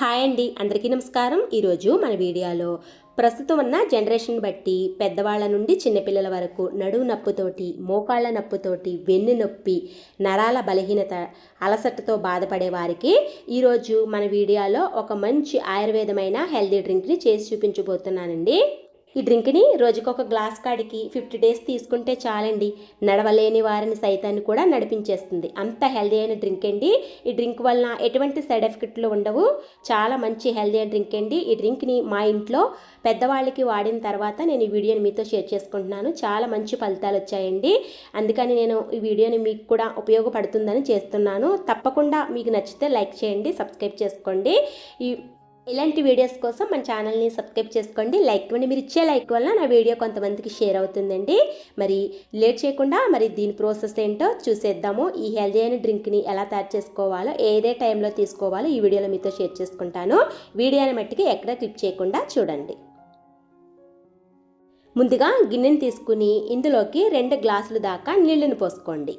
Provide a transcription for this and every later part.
Hi అండి. అందరికీ నమస్కారం. ఈరోజు మన వీడియోలో ప్రస్తుతం ఉన్న జనరేషన్ బట్టి పెద్దవాళ్ళ నుండి చిన్నపిల్లల వరకు నడువు నొప్పుతోటి మోకాళ్ళ నొప్పుతోటి వెన్ను నొప్పి నరాల బలహీనత అలసటతో బాధపడే వారికి ఈరోజు మన వీడియోలో ఒక మంచి ఆయుర్వేదమైన హెల్దీ డ్రింక్ని చేసి చూపించబోతున్నానండి. ఈ డ్రింక్ని రోజుకొక గ్లాస్ కాడికి ఫిఫ్టీ డేస్ తీసుకుంటే చాలండి. నడవలేని వారిని సైతాన్ని కూడా నడిపించేస్తుంది. అంత హెల్దీ అయిన డ్రింక్ అండి. ఈ డ్రింక్ వలన ఎటువంటి సైడ్ ఎఫెక్ట్లు ఉండవు. చాలా మంచి హెల్దీ అయిన డ్రింక్ అండి. ఈ డ్రింక్ని మా ఇంట్లో పెద్దవాళ్ళకి వాడిన తర్వాత నేను ఈ వీడియోని మీతో షేర్ చేసుకుంటున్నాను. చాలా మంచి ఫలితాలు వచ్చాయండి. అందుకని నేను ఈ వీడియోని మీకు కూడా ఉపయోగపడుతుందని చేస్తున్నాను. తప్పకుండా మీకు నచ్చితే లైక్ చేయండి సబ్స్క్రైబ్ చేసుకోండి. ఈ ఇలాంటి వీడియోస్ కోసం మన ఛానల్ని సబ్స్క్రైబ్ చేసుకోండి. లైక్ ఇవ్వండి. మీరు ఇచ్చే లైక్ వల్ల నా వీడియో కొంతమందికి షేర్ అవుతుందండి. మరి లేట్ చేయకుండా మరి దీని ప్రాసెస్ ఏంటో చూసేద్దాము. ఈ హెల్దీ అయిన డ్రింక్ని ఎలా తయారు చేసుకోవాలో ఏదే టైంలో తీసుకోవాలో ఈ వీడియోలో మీతో షేర్ చేసుకుంటాను. వీడియోని మట్టికి ఎక్కడ క్లిప్ చేయకుండా చూడండి. ముందుగా గిన్నెని తీసుకుని ఇందులోకి రెండు గ్లాసులు దాకా నీళ్ళని పోసుకోండి.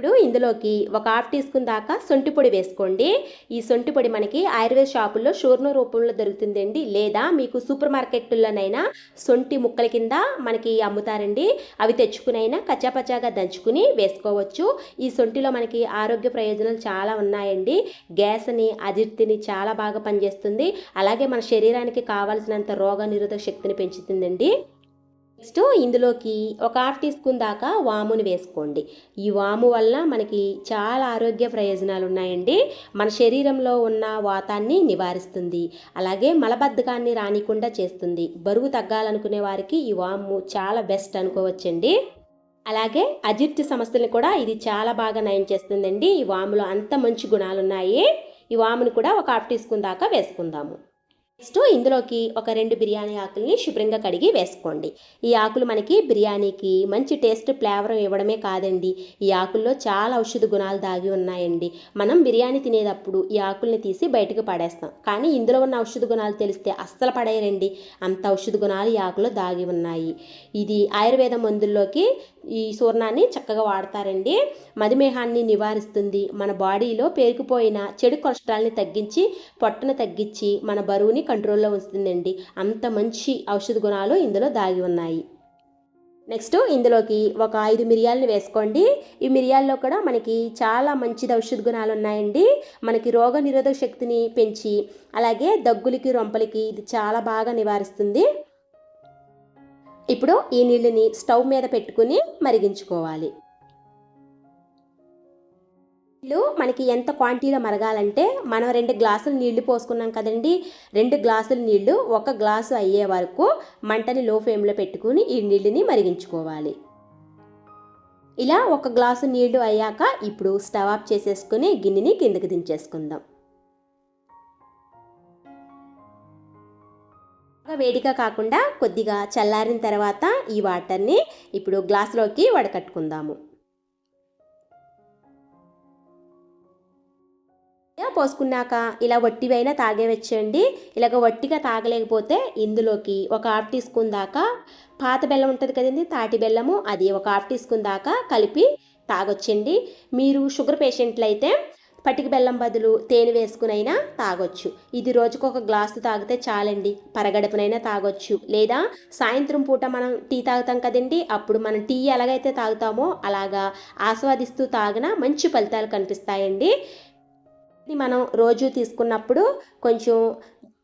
ఇప్పుడు ఇందులోకి ఒక హాఫ్ టీ స్పూన్ దాకా సొంటి పొడి వేసుకోండి. ఈ సొంటి పొడి మనకి ఆయుర్వేద షాపుల్లో షూర్ణ రూపంలో దొరుకుతుందండి. లేదా మీకు సూపర్ మార్కెట్లోనైనా సొంటి ముక్కల కింద మనకి అమ్ముతారండి. అవి తెచ్చుకునైనా కచ్చాపచ్చాగా దంచుకుని వేసుకోవచ్చు. ఈ సొంటిలో మనకి ఆరోగ్య ప్రయోజనాలు చాలా ఉన్నాయండి. గ్యాస్ని అజిర్తిని చాలా బాగా పనిచేస్తుంది. అలాగే మన శరీరానికి కావాల్సినంత రోగ నిరోధక శక్తిని పెంచుతుందండి. నెక్స్ట్ ఇందులోకి ఒక హాఫ్ టీ స్పూన్ దాకా వాముని వేసుకోండి. ఈ వాము వల్ల మనకి చాలా ఆరోగ్య ప్రయోజనాలు ఉన్నాయండి. మన శరీరంలో ఉన్న వాతాన్ని నివారిస్తుంది. అలాగే మలబద్ధకాన్ని రానికుండా చేస్తుంది. బరువు తగ్గాలనుకునే వారికి ఈ వాము చాలా బెస్ట్ అనుకోవచ్చండి. అలాగే అజీర్తి సమస్యలను కూడా ఇది చాలా బాగా నయం చేస్తుందండి. ఈ వాములో అంత మంచి గుణాలు ఉన్నాయి ఈ వామును కూడా ఒక హాఫ్ టీ స్పూన్ దాకా వేసుకుందాము. నెక్స్ట్ ఇందులోకి ఒక రెండు బిర్యానీ ఆకుల్ని శుభ్రంగా కడిగి వేసుకోండి. ఈ ఆకులు మనకి బిర్యానీకి మంచి టేస్ట్ ఫ్లేవర్ ఇవ్వడమే కాదండి. ఈ ఆకుల్లో చాలా ఔషధ గుణాలు దాగి ఉన్నాయండి. మనం బిర్యానీ తినేటప్పుడు ఈ ఆకుల్ని తీసి బయటకు పడేస్తాం. కానీ ఇందులో ఉన్న ఔషధ గుణాలు తెలిస్తే అస్సలు పడేయరండి. అంత ఔషధ గుణాలు ఈ ఆకులో దాగి ఉన్నాయి. ఇది ఆయుర్వేద మందుల్లోకి ఈ చూర్ణాన్ని చక్కగా వాడతారండి. మధుమేహాన్ని నివారిస్తుంది. మన బాడీలో పేరుకుపోయిన చెడు కొలెస్ట్రాల్ని తగ్గించి పొట్టను తగ్గించి మన బరువుని కంట్రోల్లో ఉంచుతుందండి అంత మంచి ఔషధ గుణాలు ఇందులో దాగి ఉన్నాయి. నెక్స్ట్ ఇందులోకి ఒక ఐదు మిరియాలని వేసుకోండి. ఈ మిరియాల్లో కూడా మనకి చాలా మంచిది ఔషధ గుణాలు ఉన్నాయండి. మనకి రోగ నిరోధక శక్తిని పెంచి అలాగే దగ్గులకి రొంపలకి ఇది చాలా బాగా నివారిస్తుంది. ఇప్పుడు ఈ నీళ్ళని స్టవ్ మీద పెట్టుకుని మరిగించుకోవాలి. నీళ్ళు మనకి ఎంత క్వాంటిటీలో మరగాలంటే మనం రెండు గ్లాసులు నీళ్ళు పోసుకున్నాం కదండి. రెండు గ్లాసులు నీళ్ళు ఒక గ్లాసు అయ్యే వరకు మంటని లో ఫ్లేమ్లో పెట్టుకుని ఈ నీళ్ళని మరిగించుకోవాలి. ఇలా ఒక గ్లాసు నీళ్ళు అయ్యాక ఇప్పుడు స్టవ్ ఆఫ్ చేసేసుకుని గిన్నెని కిందకి దించేసుకుందాం. వేడిగా కాకుండా కొద్దిగా చల్లారిన తర్వాత ఈ వాటర్ని ఇప్పుడు గ్లాస్లోకి వడకట్టుకుందాము. పోసుకున్నాక ఇలా వట్టివైనా తాగేవచ్చండి ఇలాగ వట్టిగా తాగలేకపోతే ఇందులోకి ఒక హాఫ్ టీ స్పూన్ దాకా పాత బెల్లం ఉంటుంది కదండి తాటి బెల్లము అది ఒక హాఫ్ టీ స్పూన్ దాకా కలిపి తాగొచ్చండి. మీరు షుగర్ పేషెంట్లు అయితే పటిక బెల్లం బదులు తేనె వేసుకునైనా తాగొచ్చు. ఇది రోజుకు ఒక గ్లాసు తాగితే చాలండి. పరగడుపునైనా తాగొచ్చు. లేదా సాయంత్రం పూట మనం టీ తాగుతాం కదండి. అప్పుడు మనం టీ ఎలాగైతే తాగుతామో అలాగా ఆస్వాదిస్తూ తాగిన మంచి ఫలితాలు కనిపిస్తాయండి. మనం రోజు తీసుకున్నప్పుడు కొంచెం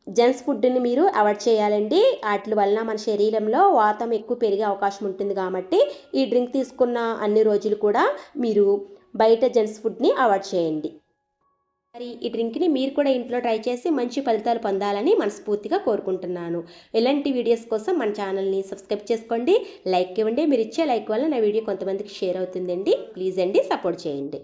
జంక్స్ ఫుడ్ని మీరు అవాయిడ్ చేయాలండి. వాటి వలన మన శరీరంలో వాతం ఎక్కువ పెరిగే అవకాశం ఉంటుంది కాబట్టి ఈ డ్రింక్ తీసుకున్న అన్ని రోజులు కూడా మీరు బయట జంక్స్ ఫుడ్ని అవాయిడ్ చేయండి. మరి ఈ డ్రింక్ని మీరు కూడా ఇంట్లో ట్రై చేసి మంచి ఫలితాలు పొందాలని మనస్ఫూర్తిగా కోరుకుంటున్నాను. ఇలాంటి వీడియోస్ కోసం మన ఛానల్ని సబ్స్క్రైబ్ చేసుకోండి లైక్ ఇవ్వండి. మీరు ఇచ్చే లైక్ వల్ల నా వీడియో కొంతమందికి షేర్ అవుతుందండి. ప్లీజ్ అండి సపోర్ట్ చేయండి.